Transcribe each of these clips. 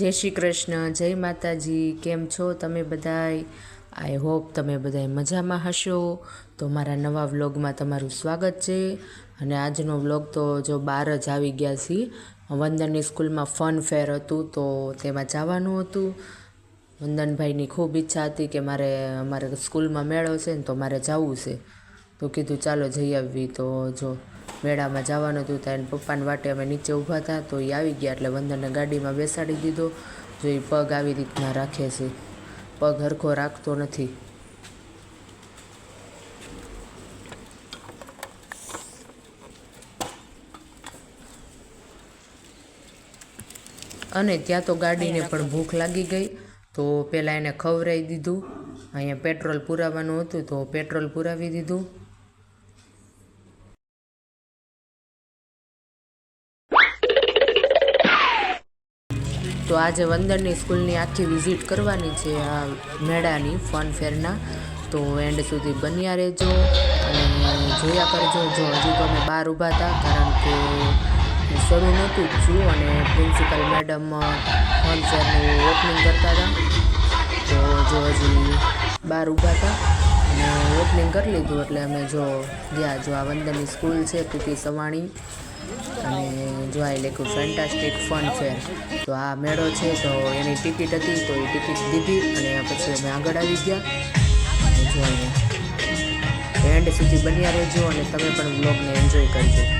જય શ્રી કૃષ્ણ, જય માતાજી, કેમ છો તમે બધાય? આઈ હોપ તમે બધાય મજામાં હશો. તો મારા નવા વ્લોગમાં તમારું સ્વાગત છે. અને આજનો વ્લોગ તો જો બહાર જ આવી ગયા છીએ વંદનની સ્કૂલમાં ફન ફેર હતું તો તેમાં જવાનું હતું. વંદનભાઈની ખૂબ ઈચ્છા હતી કે મારે અમારે સ્કૂલમાં મેળો છે ને તો મારે જવું છે. તો કીધું ચાલો જઈ આવવી તો જો મેળામાં જવાનું હતું ત્યાં પપ્પાને વાટે અમે નીચે ઊભા હતા તો એ આવી ગયા એટલે વંદનને ગાડીમાં બેસાડી દીધો, જો એ પગ આવી રીતના રાખે છે. પગ હરખો રાખતો નથી. અને ત્યાં તો ગાડીને પણ ભૂખ લાગી ગઈ, તો પહેલાં એને ખવરાઈ દીધું. અહીંયા પેટ્રોલ પુરાવાનું હતું તો પેટ્રોલ પુરાવી દીધું. આજે વંદનની સ્કૂલની આખી વિઝિટ કરવાની છે આ મેળાની ફન ફેરના તો એન્ડ સુધી બન્યા રહેજો અને જોયા કરજો જો હજી તો અમે બહાર ઊભા હતા, કારણ કે શરૂ નહોતું જ છું અને પ્રિન્સિપલ મેડમ ફન ફેરનું ઓપનિંગ કરતા હતા. તો જો હજી બહાર ઊભા હતા અને ઓપનિંગ કરી લીધું એટલે અમે જો ગયા જો આ વંદનની સ્કૂલ છે પીપી સવાણી. અને જો આ લખ્યું ફેન્ટાસ્ટિક ફન ફેર તો આ મેળો છે, તો એની ટિકિટ હતી, તો એ ટિકિટ દીધી અને પછી અમે આગળ આવી ગયા. જો એન્ડ સુધી બન્યા રહેજો અને તમે પણ બ્લોગને એન્જોય કરજો.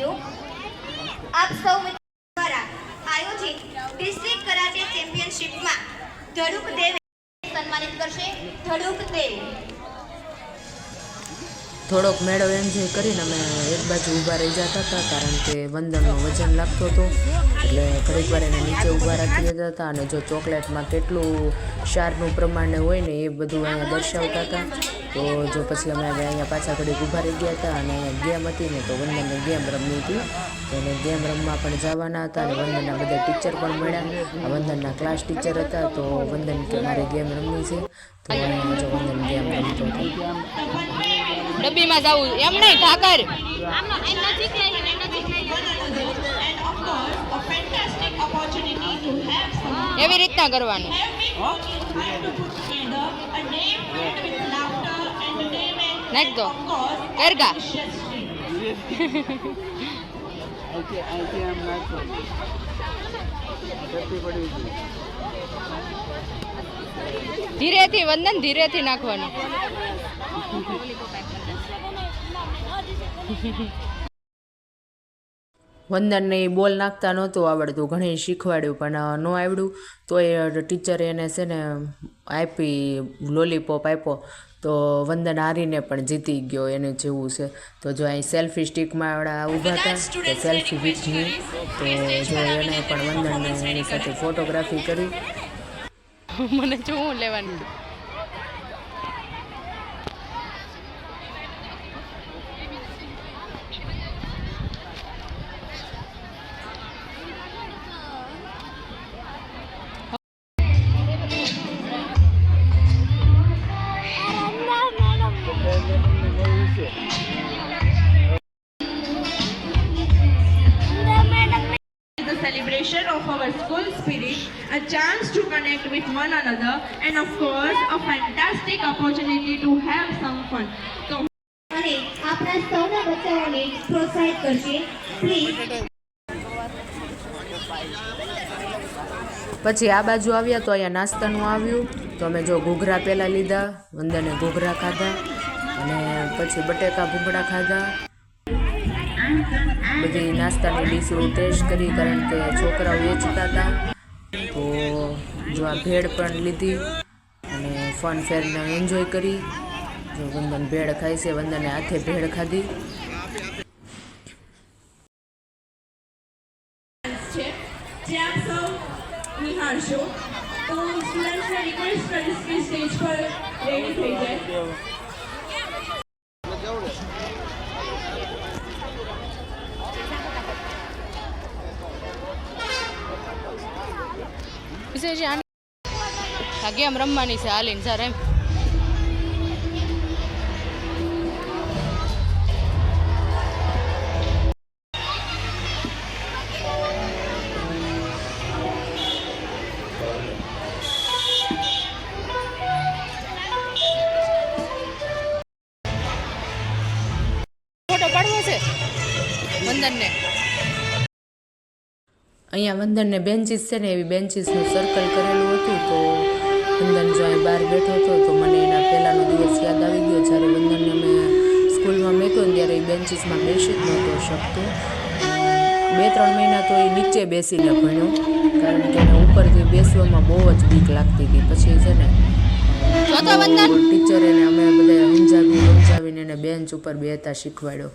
You. આપ સૌ દ્વારા આયોજિત ડિસ્ટ્રિક્ટ કરાટે ચેમ્પિયનશિપમાં ધડુક દેવ સન્માનિત કરશે ધડુક દેવ થોડોક મેળો એન્જોય કરીને અમે એક બાજુ ઊભા રહી જતા હતા, કારણ કે વંદનનું વજન લાગતો હતો. એટલે ઘડીક વાર એને નીચે ઊભા રાખી દેતા હતા અને જો ચોકલેટમાં કેટલું ક્ષારનું પ્રમાણ હોય ને એ બધું અહીંયા દર્શાવતા હતા. તો જો પછી અમે અહીંયા પાછા ઘડીક ઊભા રહી ગયા હતા અને ગેમ હતી ને તો વંદનને ગેમ રમવી હતી. તો એને ગેમ રમવા પણ જવાના હતા અને વંદનના બધા ટીચર પણ મળ્યા. વંદનના ક્લાસ ટીચર હતા, તો વંદન કે મારે ગેમ રમવી છે. તો જો વંદન ગેમ રમતો હતો. ડબ્બીમાં જવું એમ નહીં ઠાકર એવી રીતના કરવાનું. નાખ દો. કરગા ધીરેથી વંદન ધીરેથી નાખવાનું. વંદનને એ બોલ નાખતા નહોતું આવડતું. ઘણી શીખવાડ્યું પણ ન આવડ્યું. તો એ ટીચરે એને છે ને આપી લોલીપોપ આપ્યો. તો વંદન હારીને પણ જીતી ગયો એને જેવું છે. તો જો અહીં સેલ્ફી સ્ટિકમાં આવડા ઊભા હતા તો સેલ્ફી વિથની તો જો એને પણ વંદનને એની સાથે ફોટોગ્રાફી કરી મને જોવું લેવાનું our school spirit, a chance to connect with one another, and of course, a fantastic opportunity to have some fun. So, અને આપણા સૌના બચ્ચાઓને પ્રોત્સાહિત કરશે પ્લીઝ પછી આ બાજુ આવ્યા તો અહીંયા નાસ્તાનું આવ્યું તો અમે જો ઘૂઘરા પહેલાં લીધા વંદને ઘૂઘરા ખાધા અને પછી બટેકા ભૂંગળા ખાધા બધી નાસ્તાની ડીશો ટેસ્ટ કરી, કારણ કે છોકરાઓ વેચતા હતા. તો જો આ ભેળ પણ લીધી અને ફન ફેરને એન્જોય કરી. જો વંદન ભેળ ખાય છે, વંદને હાથે ભેળ ખાધી છે જે આપ સૌ નિહાળશો તો સ્ટુડન્ટ્સને રિક્વેસ્ટ કરીશ કે સ્ટેજ પર રેડી થઈ જાય આની આ ગેમ રમવાની છે હાલીને સર એમ. ફોટો પાડવો છે વંદનને અહીંયા વંદનને બેન્ચીસ છે ને એવી બેન્ચીસનું સર્કલ કરેલું હતું તો વંદન જો અહીં બહાર બેઠો હતો તો મને એના પહેલાંનો દિવસ યાદ આવી ગયો. જ્યારે વંદનને મેં સ્કૂલમાં મેક્યો ને ત્યારે એ બેન્ચીસમાં બેસી જ નહોતો શકતો. બે ત્રણ મહિના તો એ નીચે બેસીને ભણ્યો કારણ કે એને ઉપરથી બેસવામાં બહુ જ બીક લાગતી હતી. પછી છે ને ટીચર એને અમે બધા સમજાવી સમજાવીને એને બેન્ચ ઉપર બેહતા શીખવાડ્યો.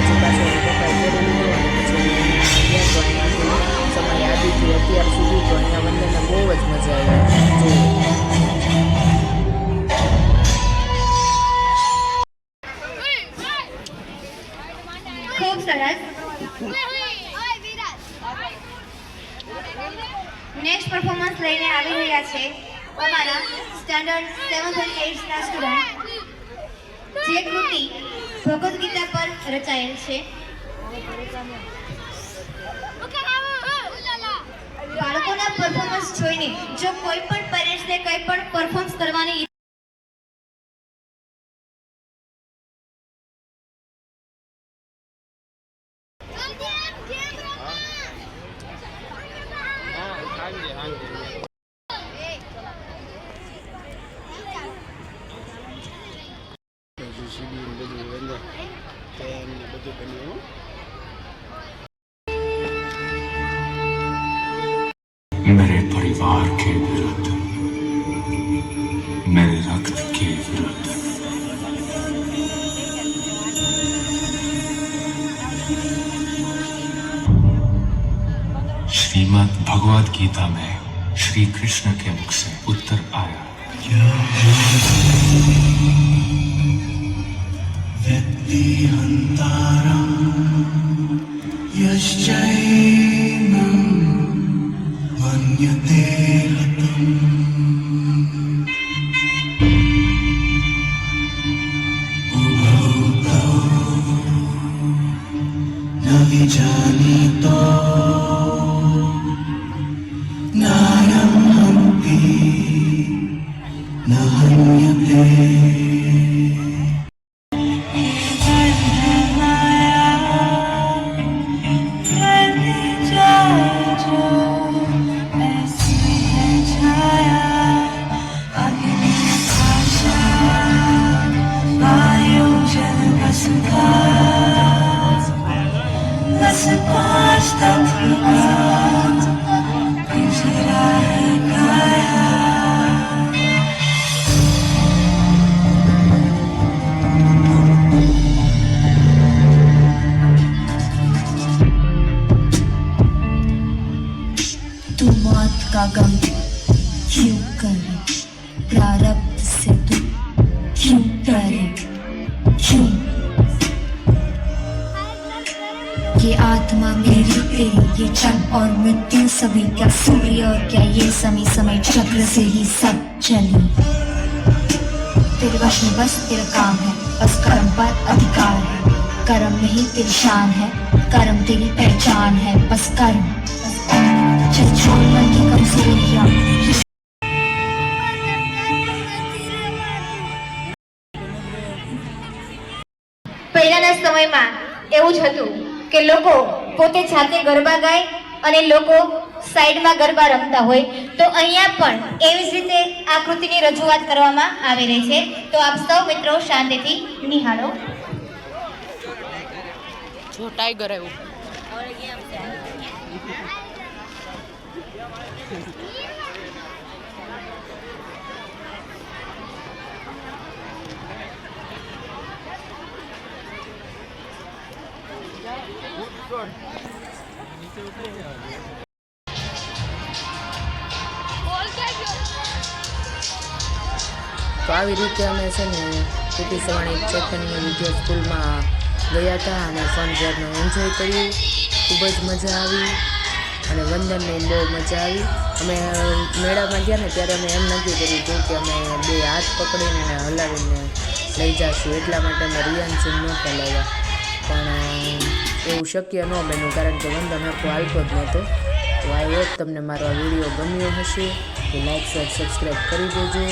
પછી બહુ જ ખૂબ સરસ નેક્સ્ટ પરફોર્મન્સ લઈને આવી રહ્યા છે. અમારા સ્ટાન્ડર્ડ સેવન્થ અને એઇટ્થના સ્ટુડન્ટ જે કૃતિ ભગવદ્ ગીતા પર રચાયેલ છે. બાળકોના પરફોર્મન્સ જોઈને જો કોઈ પણ પેરેન્ટ્સને કંઈ પણ પરફોર્મન્સ કરવાની मेरे परिवार के विरुद्ध। मेरे रक्त के विरुद्ध। श्रीमद भगवद गीता में श्री कृष्ण के मुख से उत्तर आया। तू मौत का गम क्यों करे? प्रारब्ध ये जन्म और मृत्यु सभी क्या सूर्य और क्या ये समय समय चक्र से ही सब चली तेरे वश में बस तेरा काम है बस कर्म पर अधिकार है कर्म में ही तेरी शान है कर्म तेरी पहचान है बस कर्म चल छोड़ मन की कमजोरियां પહેલાના સમયમાં એવું જ હતું કે લોકો પોતે જાતે ગરબા ગાય અને લોકો સાઈડમાં ગરબા રમતા હોય તો અહીંયા પણ એવી જ રીતે આકૃતિની રજૂઆત કરવામાં આવી રહી છે. તો આપ સૌ મિત્રો શાંતિથી નિહાળો. જો ટાઈગર આવ્યું. તો આવી રીતે અમે છે ને પીટી સવાણી ચેતનની વીડિયો સ્કૂલમાં ગયા હતા અને ફન એન્જોય કર્યું. ખૂબ જ મજા આવી અને વંદનની બહુ મજા આવી. અમે મેળામાં ગયા ને ત્યારે અમે એમ નક્કી કર્યું હતું કે અમે બે હાથ પકડીને એને હલાવીને લઈ જઈશું એટલા માટે અમે રિયાન્સિંગ નહોતા લાવ્યા પણ એવું શક્ય ન બન્યું કારણ કે વંદન આખો હાલતો જ નહોતો. તો આઈ હોપ તમને મારો આ વીડિયો ગમ્યો હશે. તો લાઈક, શેર સબસ્ક્રાઈબ કરી દેજો.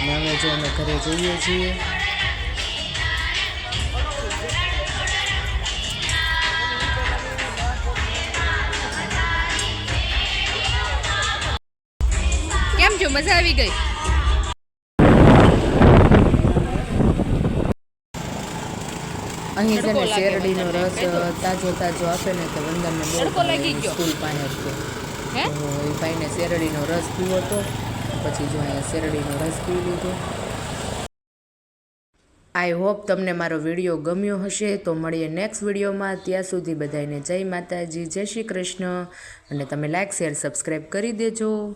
અને અમે જો અમે ઘરે જઈએ છીએ. કેમ છો? મજા આવી ગઈ? અહીં છે ને શેરડીનો રસ તાજો તાજો આપે ને તો વંદનને બહુ. સ્કૂલ પાસે જ છે. હે? તો એ ભાઈને શેરડીનો રસ પીવો હતો પછી જો અહીંયા શેરડીનો રસ પી લીધો. આઈ હોપ તમને મારો વીડિયો ગમ્યો હશે. તો મળીએ નેક્સ્ટ વિડીયોમાં. ત્યાં સુધી બધાને જય માતાજી જય શ્રી કૃષ્ણ. અને તમે લાઇક શેર સબસ્ક્રાઈબ કરી દેજો.